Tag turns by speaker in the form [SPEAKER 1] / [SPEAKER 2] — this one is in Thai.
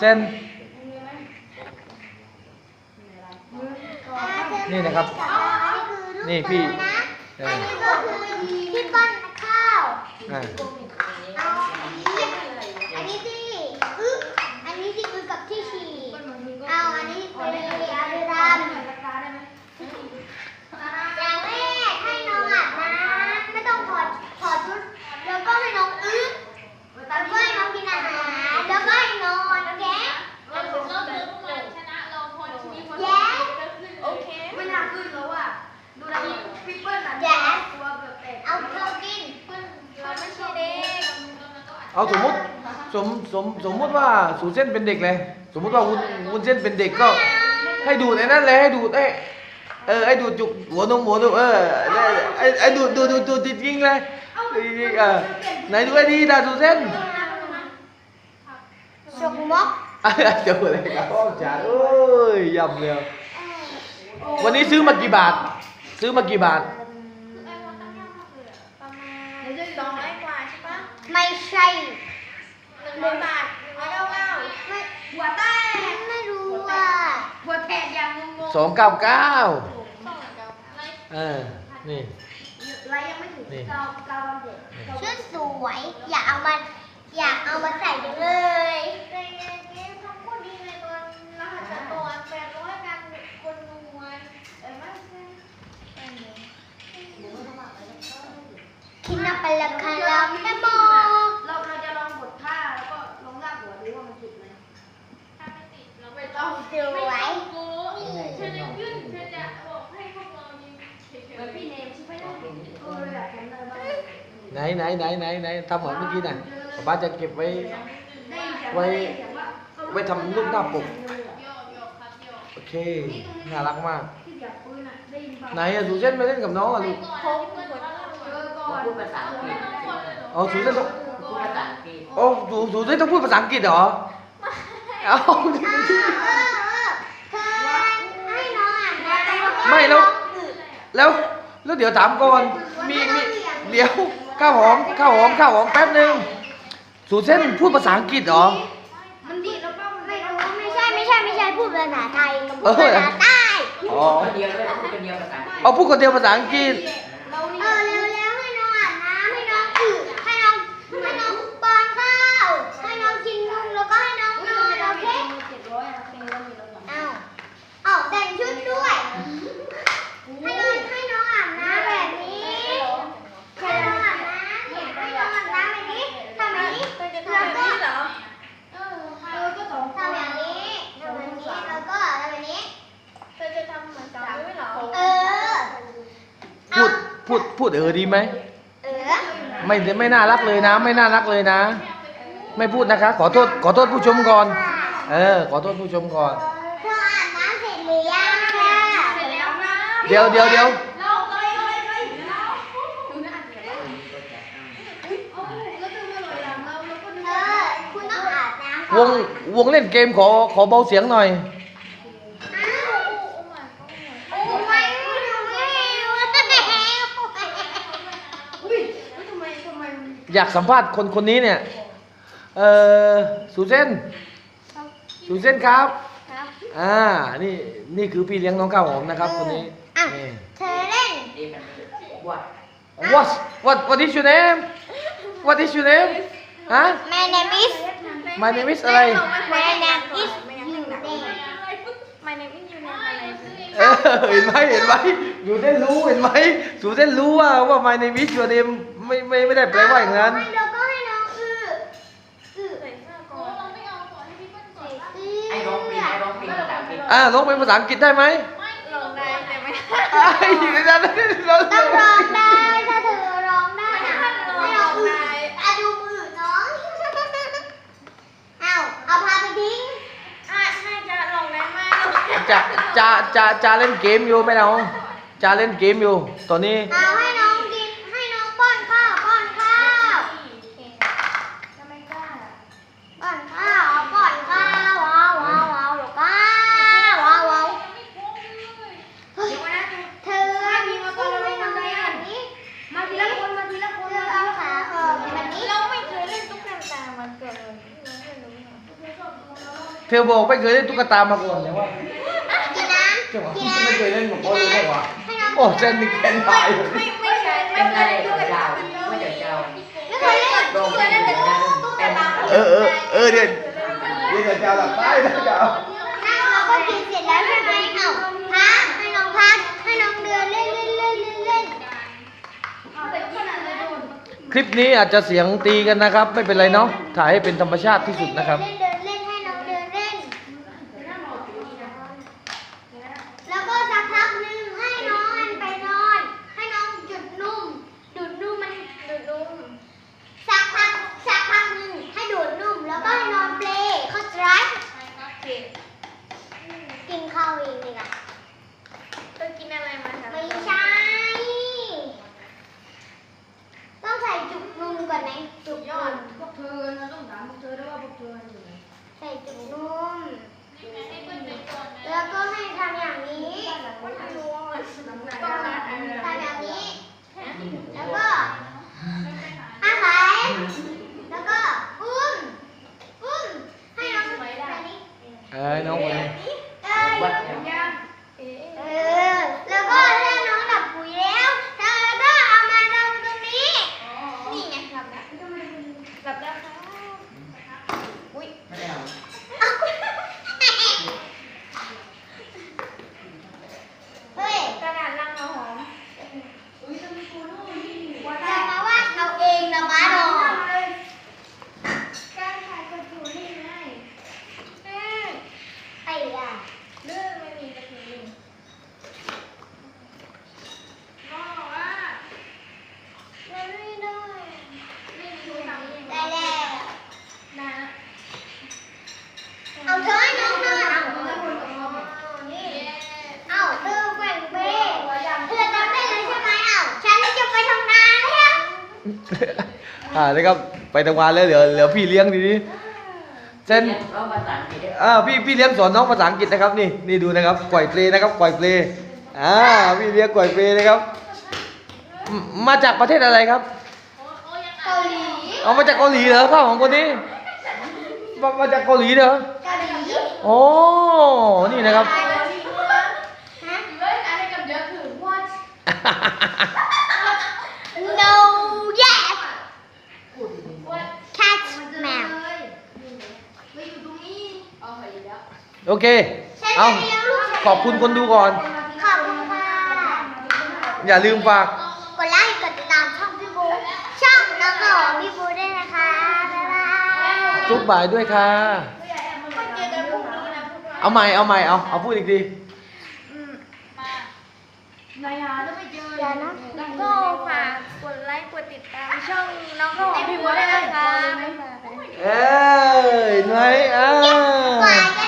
[SPEAKER 1] เส้นนี่
[SPEAKER 2] นี่
[SPEAKER 1] นะครับ นี่พี่เออ
[SPEAKER 2] อันนี้ก็คือพี่ป้อนข้าว
[SPEAKER 1] อ่า
[SPEAKER 2] เอาอันนี้ที่อึ๊อันนี้ที่อึ๊กับที่ฉี่เอาอันนี้เป็นอาร์ดำอย่างแรกให้น้องอาบน้ำไม่ต้องถอดถอดชุด แล้วก็ให้น้องอึ๊แล้วก็ให้น้องกินอาหาร แล้วก็ให้นอนโอเค
[SPEAKER 3] ไม่น่าขึ้นแล้วอะ ดูนะพี่เปิ้ลอะตัวแบบแปลก
[SPEAKER 2] เอาเธอกิน
[SPEAKER 3] เราไม่ใช่เด็ก
[SPEAKER 1] เอาสมมติสมสมสมมติว่าสูเส้นเป็นเด็กเลย สมมติว่าวุ้นวุ้นเส้นเป็นเด็กก็ ให้ดูดไอ้นั่นเลยให้ดูดไอ้เออไอ้ดูดจุกหัวนมหัวนมเออไอ้ไอ้ดูดดูดดูดดูดจริงๆเลยจริงๆเออไหนดูไอ้ดีดาสูเส้น
[SPEAKER 2] ชกม็อก
[SPEAKER 1] อะเดี๋ยวอะไรครับพ่อจ๋าเอ้ยยำเลยวันนี้ซื้อมากี่บาท ซื้อมากี่บาท
[SPEAKER 3] เดี๋ยวจะสองร้อยกว่าใช่ปะ
[SPEAKER 2] ไม่ใช่
[SPEAKER 3] หนึ่งร้อยบาทหนึ่งร้อยเก้าเก้า
[SPEAKER 2] ไม่
[SPEAKER 3] หัวแตก
[SPEAKER 2] ไม่รู้อะ
[SPEAKER 3] หัวแตกอย่างงง
[SPEAKER 1] สองเก้าเก้า
[SPEAKER 3] ๆสองเก้า
[SPEAKER 1] เออนี่
[SPEAKER 3] ไรยังไม่ถึง
[SPEAKER 1] นี่
[SPEAKER 3] เก้าเก้าวันเด็ก
[SPEAKER 2] ชุดสวยอยากเอามาอยากเอามาใส่จังเลย
[SPEAKER 3] ในเกมทำคนดีในตอนรหัสตัวแปดร้อยกันคนนวลเออไม่ใช่
[SPEAKER 2] คิดนับไปละคารามแม่บอ
[SPEAKER 3] เราเราจะลองบดท่าแล้วก็ลองลากหัวดูว่ามันติดไหมถ้าไม่ติดเราไม่ต้อง
[SPEAKER 2] สวย
[SPEAKER 3] ฉันจะขึ้นฉันจะบอกให้พวกเรายิงเหมือนพี่เนมใช่ไหมล่ะเอออยากทำเลยบ้าง
[SPEAKER 1] ไหนไหนไหนไหนไหนทำเหมือนเมื่อกี้น่ะป๊าจะเก็บไว้
[SPEAKER 3] ไว้ ไว้
[SPEAKER 1] ทำรูปหน้าปก
[SPEAKER 3] โยกโอ
[SPEAKER 1] เค น่ารักมาก
[SPEAKER 3] ไห
[SPEAKER 1] นอะสูเส้นไปเล่นกับน้องอะลูก
[SPEAKER 3] พกเปิดเจอก่อน
[SPEAKER 4] พูดภาษาอังกฤษ
[SPEAKER 1] อ๋อสูเส้นต้อง
[SPEAKER 4] พูดภาษาอังกฤษ
[SPEAKER 1] โอ้สูสูเส้นต้องพูดภาษาอังกฤษเหรอเอาไม่แล้ว แล้ว แล้วเดี๋ยวถามก่อน มีมีเดี๋ยว ข้าวหอมข้าวหอมข้าวหอมแป๊บนึงสูเส้นพูดภาษาอังกฤษเหรอ
[SPEAKER 3] มันดีแล้วเป้ามัน
[SPEAKER 2] ไม่
[SPEAKER 3] ไม่
[SPEAKER 2] รู้
[SPEAKER 3] รู้
[SPEAKER 2] ไม่ใช่ไม่ใช่ไม่ใช่พูดภาษาไทยกับพูด
[SPEAKER 1] เออ
[SPEAKER 2] ภาษาใต้
[SPEAKER 1] อ๋อ
[SPEAKER 4] คนเดียวเลยพูดคนเดียวภาษาอังกฤษ
[SPEAKER 1] เอาพูดคนเดียวภาษาอังกฤษ
[SPEAKER 3] เรา
[SPEAKER 2] เอ
[SPEAKER 3] นี่
[SPEAKER 2] อเร็วๆให้น้องอาบน้ำให้น้องอึให้น้องให้น้องป้อนข้าวให้น้องกินนมแล้วก็ให้น้องนอนโอเค
[SPEAKER 3] เจ็ดร้อยอะเพลงเรามีเราสอง
[SPEAKER 2] เอาเอาแต่งชุดด้วย ให้น้องให้น้องอาบน้ำแบบนี้ ให้น้องอาบน้ำเนี่ยให้น้องอาบน้ำแบบนี้ทำแบบนี้แล้วก็
[SPEAKER 3] เหรอเออเออก็สอง
[SPEAKER 2] ทำแบบนี้ทำแบบนี้แล้วก็ทำแบบนี้
[SPEAKER 3] เธอจะทำเหมือนสามไม่เหรอ
[SPEAKER 2] เออ
[SPEAKER 1] พูด พูดพูดเออดีไหม
[SPEAKER 2] เออ
[SPEAKER 1] ไม่ไม่น่ารักเลยนะ ไม่น่ารักเลยนะ ไม่พูดนะคะ ขอโทษขอโทษผู้ชมก่อน เออ ขอโทษผู้ชมก่อน
[SPEAKER 2] เธออาบน้ำเสร็จหรือยังค่ะ
[SPEAKER 3] เสร็จแล้วนะ
[SPEAKER 1] เดี๋ยวเดี๋ยวเดี๋ยว
[SPEAKER 3] เราเลยเลยเลยเราดูนะเดี๋ยวอุ้ยเอาแล้วเธอมาลอยหลังเราแล้วก็
[SPEAKER 2] เธอคุณต้องอาบน้ำ
[SPEAKER 1] วงวงเล่นเกมขอขอเบาเสียงหน่อย
[SPEAKER 2] อ้าวโอ้ยไม่รู้ไม่รู้
[SPEAKER 3] อุ้ยแล้วทำไมทำไม
[SPEAKER 1] อยากสัมภาษณ์คนคนนี้เนี่ย เออสุเซนสุเซนครับ
[SPEAKER 2] ครับ
[SPEAKER 1] อ่า นี่นี่คือพี่เลี้ยงน้องข้าวหอมนะครับคนนี้
[SPEAKER 2] อะ
[SPEAKER 1] นี่
[SPEAKER 2] เธอเล่น
[SPEAKER 4] นี่มันวัด
[SPEAKER 1] what what what is your name what is your name ฮะ
[SPEAKER 2] My name is
[SPEAKER 1] my name is อะไร
[SPEAKER 2] My name is ยูเน่
[SPEAKER 3] My name is ยูเนอะไร
[SPEAKER 1] เออเห็นไหมเห็นไหมอยู่ได้รู้เห็นไหมสูเซนรู้ว่าว่า my name is your name ไม่ไม่ไม่ได้แปลว่าอย่างนั้น
[SPEAKER 2] ให้เราก็ให้น้องอื้ออื้อ
[SPEAKER 3] ใส่เสื้อก่อนเราไม่เอาก่อนให้พี่เปิ้ลก่อน
[SPEAKER 2] อื้
[SPEAKER 4] ให้ร้องเพลงให้ร้องเพลงภาษาอังกฤษ
[SPEAKER 1] อ่าร้องเป็นภาษาอังกฤษได้ไหม
[SPEAKER 3] ไม่ลองได้แต่ไม่
[SPEAKER 1] ไอ้เดี๋ยวนะเรา
[SPEAKER 2] ต้องร้องได้ถ้าเธอร้องได้อะให้น้องอื้ออะดูมือน้องเอาเอาพาไปทิ้ง
[SPEAKER 3] อะให้จะลองได้ไหม
[SPEAKER 1] จะจะจะจะเล่นเกมอยู่ไหมเราจะเล่นเกมอยู่ตอนนี้
[SPEAKER 2] เอาให้น้องกิน ให้น้องป้อนข้าว ป้อนข้าว
[SPEAKER 3] ทำไมกล้า
[SPEAKER 2] ป้อนข้าวเอาป้อนข้าวว้าวว้าวว้าวลูกข้าวว้าวว้าว
[SPEAKER 3] เดี๋ยวนะ
[SPEAKER 2] เธอมีมาตัวให้น้องได้แบบนี้
[SPEAKER 3] มาทีละคนมาทีละค
[SPEAKER 2] เธ
[SPEAKER 3] น
[SPEAKER 2] อเอาขาออกแบบนี้
[SPEAKER 3] เราไม่เคยเล่นตุ๊กตาวันเกิดเลยเราไม่รู้
[SPEAKER 1] เธอบอกไม่เคยเล่นตุ๊กตามาก่อนแต่ว่า
[SPEAKER 2] กินน้
[SPEAKER 1] เจ้าำ
[SPEAKER 2] กินน้
[SPEAKER 1] ไม่เคยเล่นกับพ่อเลยไม่หวะำ
[SPEAKER 2] ให้น้อง
[SPEAKER 1] โอ้เจนนี่แคนตายเลย
[SPEAKER 3] ไม่ไม่ใช่
[SPEAKER 4] เป็นอะไรของเจ้าไม่เดี๋ยวเจ้า
[SPEAKER 2] ไม่เคยเล่น
[SPEAKER 4] โดนเป็นอย่างนั้นเป็น
[SPEAKER 1] เออเออเออเดี๋ยวเดี๋ยวจะหลับตายนะเจ้า
[SPEAKER 2] นั่งเราก็กินเสร็จแล้วใช่ไหมเอ้าพักให้น้องพักให้น้องเดินเล่นเล่นเล่นเล่นเล่น
[SPEAKER 3] แต่กินอะไรโดน
[SPEAKER 1] คลิปนี้อาจจะเสียงตีกันนะครับ ไม่เป็นไรเนาะถ่ายให้เป็นธรรมชาติที่สุดนะครับ
[SPEAKER 2] เล่นเดินเล่นให้น้องเดินเล่น แล้วก็สักพักหนึ่งให้น้องอันไปนอน ให้น้องจุดนุ่ม ดูดนุ่มมันดูดนุ่ม สักพักสักพักหนึ่งให้ดูดนุ่ม แล้วก็ให้นอนเปลเข้าใจไหมกินข้าวเองดีกว่า
[SPEAKER 3] เธอกินอะไรมาคะ
[SPEAKER 2] ไม่ใช่ ต้องใส่จุกนุ่มก่อนไหมจุก
[SPEAKER 3] ย
[SPEAKER 2] นุ่
[SPEAKER 3] อด
[SPEAKER 2] ม
[SPEAKER 3] พวกเธอนะต้องถามพวกเธอด้วยว่าพวกเธออยู่ไหน
[SPEAKER 2] ใส่จุกนุ่ม แล้วก็ให้ทำอย่างนี้
[SPEAKER 3] ต้องการอะไร
[SPEAKER 2] ทำอย่างนี้ แล้วก็อาขายแล้วก็อุ้ม อุ้ม ให้น้องแบบนี้
[SPEAKER 1] เอ้ยน้องคนนี้
[SPEAKER 2] เอ้ย
[SPEAKER 4] วัด
[SPEAKER 3] ย่าง
[SPEAKER 2] เออ แล้วก็ถ้าน้องดับปุ๋ยแล้วแล้วก็เอามาทำตรงนี้ นี่ไงทำแล้ว
[SPEAKER 3] กลับแล้วค่ะ
[SPEAKER 2] อุ้ย
[SPEAKER 4] ไม่ได้เอา
[SPEAKER 2] เฮ้ย
[SPEAKER 3] กระดาษลังเราหอมอุ้ยจะมีกูนู่นนี่ว่า
[SPEAKER 2] จะมาวาดเอาเองนะมาดอ
[SPEAKER 3] การถ่ายกระถูนี่ไง
[SPEAKER 2] อืมไอ้ยา
[SPEAKER 3] เรื่องไม่มีกระถูก็ว่า
[SPEAKER 2] ไม่ได้
[SPEAKER 3] ไม่มีทุกครั้งยัง
[SPEAKER 2] ได้แล้ว
[SPEAKER 3] นะ
[SPEAKER 2] เอาเธอให้น้องหน่อย
[SPEAKER 3] เอาแล้วคนของเรา
[SPEAKER 2] นี่ เอาเธอแกว่งเบ้เธอจำได้เลยใช่ไหมเอาฉันจะไปทำงานแล้ว
[SPEAKER 1] อ่านะครับไปทำงานแล้วเหลือเหลือพี่เลี้ยงทีนี้เซน
[SPEAKER 4] เราภาษาอังกฤษ
[SPEAKER 1] อ่าพี่พี่เลี้ยงสอนน้องภาษาอังกฤษนะครับนี่นี่ดูนะครับก่อยเปลนะครับก่อยเปลอ่าพี่เลี้ยงก่อยเปลนะครับมมาจากประเทศอะไรครับ
[SPEAKER 2] เกาหลี
[SPEAKER 1] เอามาจากเกาหลีเหรอข้าวของคนนี้มามาจากเกาหลีเหรอ
[SPEAKER 2] เกาหลี
[SPEAKER 1] โอ้นี่นะครับ
[SPEAKER 2] ฮะ
[SPEAKER 3] เฮ้ยอะไรกับเยอะคือ what
[SPEAKER 2] no yes
[SPEAKER 4] พูดถึง
[SPEAKER 3] what
[SPEAKER 2] cat
[SPEAKER 3] มันจะ
[SPEAKER 2] แม
[SPEAKER 3] เลยว ไปอยู่ตรงนี้เอาไปแล้ว
[SPEAKER 1] โอเค
[SPEAKER 2] ฉัน
[SPEAKER 1] เอา
[SPEAKER 2] จะเลี้ยงลูก
[SPEAKER 1] ขอบคุณคนดูก่อน
[SPEAKER 2] ขอบคุณค่ะ
[SPEAKER 1] อย่าลืมฝาก
[SPEAKER 2] กดไลค์ กดติดตามช่องพี่บู ช่องน้องของพี่บูด้วยนะคะ บ๊ายบาย
[SPEAKER 1] จุ๊บบ่ายด้วยค่ะ
[SPEAKER 3] ก็เจอกันพรุ่งนี้นะพวกเรา
[SPEAKER 1] เอาใหม่ เอาใหม่ เอา เอาพูดอีกที
[SPEAKER 3] มานายาจะไปเจอ
[SPEAKER 2] เดี๋ยวนะ
[SPEAKER 3] ก็ฝากกดไลค์ กดติดตามช่องน้องข้าวหอมพี่บัวด้วยนะ ơi nói à. ơi